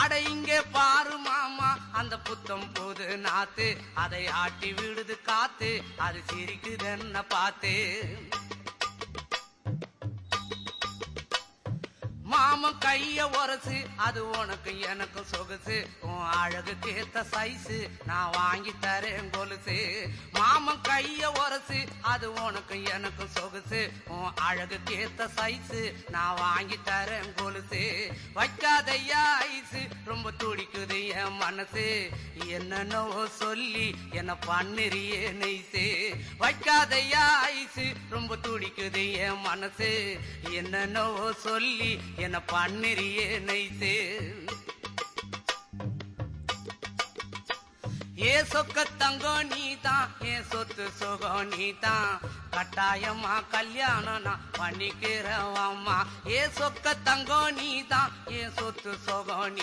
அட இங்கே பாரு மாமா அந்த புத்தம் போது நாத்து. அதை ஆட்டி விடுது காத்து அது சிரிக்குது என்ன பார்த்து மாமன் கைய உரசு அது உனக்கு எனக்கு சொகுசு. உன் அழகுக்கு ஏத்த சைஸு நான் வாங்கி தரேன் கொலுசு. மாமன் கைய உரசு அது உனக்கு எனக்கு சொகுசு. உன் அழகுக்கு ஏத்த சைஸு நான் வாங்கி தரேன் கொலுசு. வைக்காதையா ஐசு ரொம்ப துடிக்குது என் மனசு. என்னன்னோ சொல்லி என்ன பண்ணுறியே நெய்சு வைக்காதையா ஐசு? ரொம்ப துடிக்குது என் மனசு. என்னென்னவோ சொல்லி என்ன பண்ணுறியே நெய்சு ஏ சொக்க நீ தான் ஏன் சொத்து சுகம் நீதான். கட்டாயமா கல்யாணம் நான் பண்ணிக்கிறவம்மா ஏ சொக்க தங்கம் நீதான் ஏன் சொத்து சுகம் நீ